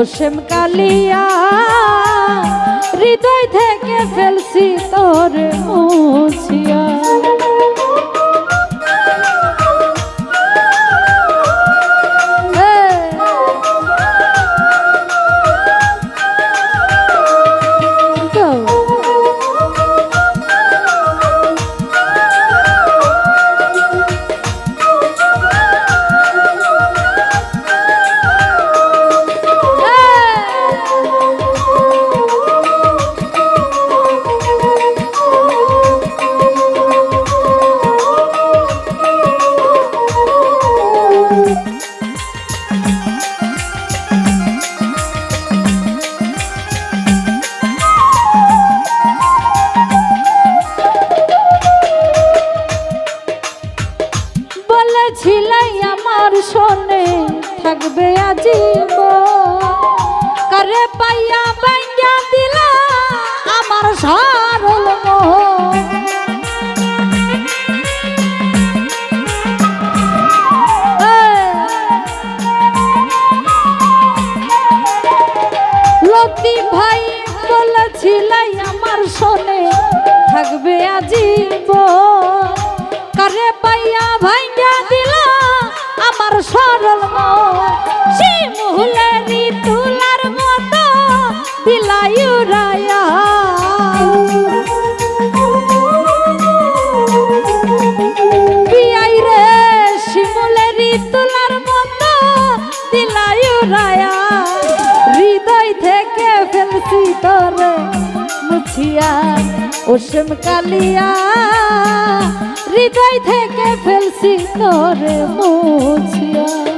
পশ্চিম কালিয়া হৃদয় থেকে ফেলছি তোর মুছিয়া। দর্শনে থাকবে আজীব কারে পাই পশ্চিম কালিয়া হৃদয় থেকে ফেলছি তোরে মুছিয়া।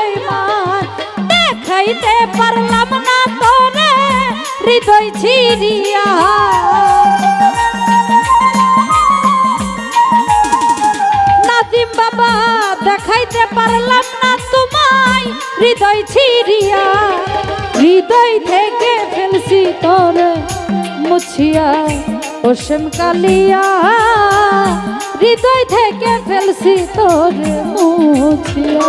বেইমান দেখাইতে পারলাম না তোরে, হৃদয় ছিড়িয়া নাদিম বাবা, দেখাইতে পারলাম না তোমায়, হৃদয় ছিড়িয়া হৃদয় থেকে ফেলছি তোর মুছিয়া পশ্চিম কালিয়া। হৃদয় থেকে ফেলছি তোর মুছিয়া।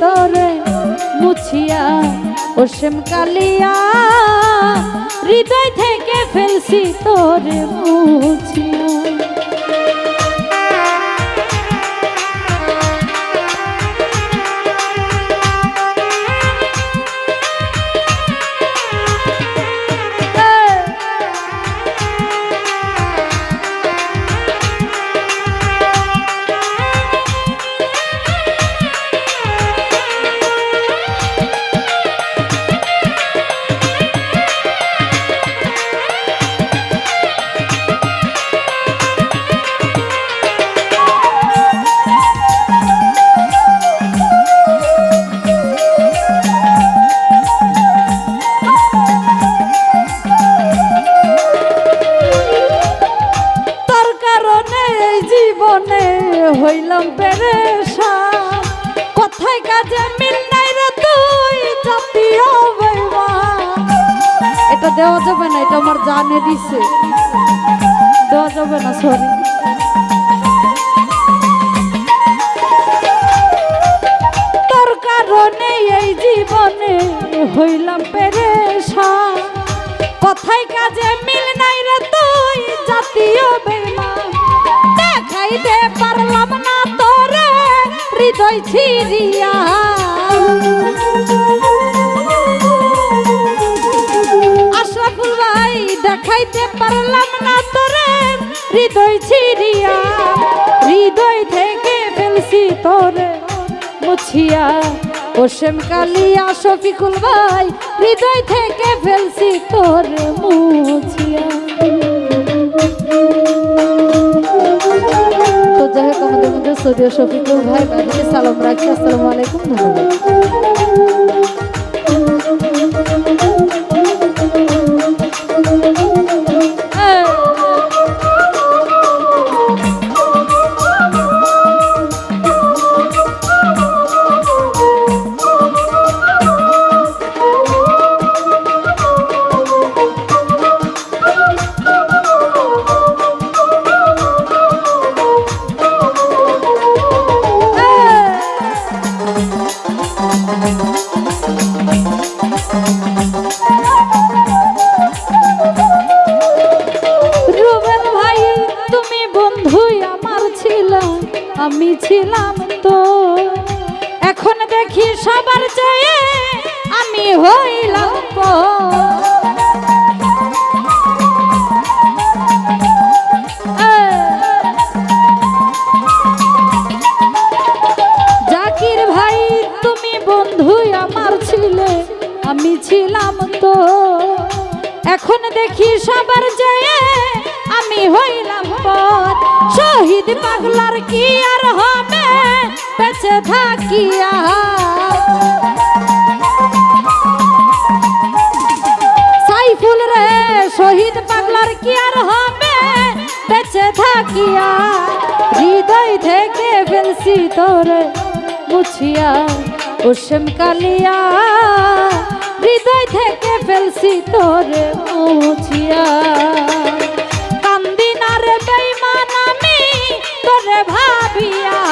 অন্তরে মুছিয়া ওসেম কালিয়া হৃদয় থেকে ফেলছি তোরে মুছিয়া। এটা দেওয়া যাবে না, এটা আমার জানে দিছে। দেওয়া যাবে না সরি তোর কারণে এই জীবনে হইলাম পেরেশা কথায় কাজে মিল নাই রে তুই, জাতীয় বেমান দেখাইতে পারলাম না তোরে, হৃদয় ছিড়িয়া হৃদয় ছিড়িয়া, হৃদয় থেকে ফেলছি তোরে মুছিয়া। ওসেম কালিয়া, শফিকুল ভাই, হৃদয় থেকে ফেলছি তোরে মুছিয়া। তো যাই হোক, আমাদের মধ্যে সৌদিয়া শফিকুল ভাই ভাইকে সালাম রাখছি আসসালামু আলাইকুম, ধন্যবাদ। কি আর হবে বেঁচে থাকিয়া। সাইফুল রে, শহীদ পাগলার কি আর হবে বেঁচে থাকিয়া? হৃদয় থেকে ফেলছি তোরে মুছিয়া ওসেম কালিয়া। হৃদয় থেকে ফেলছি তোরে মুছিয়া। ভাবিয়া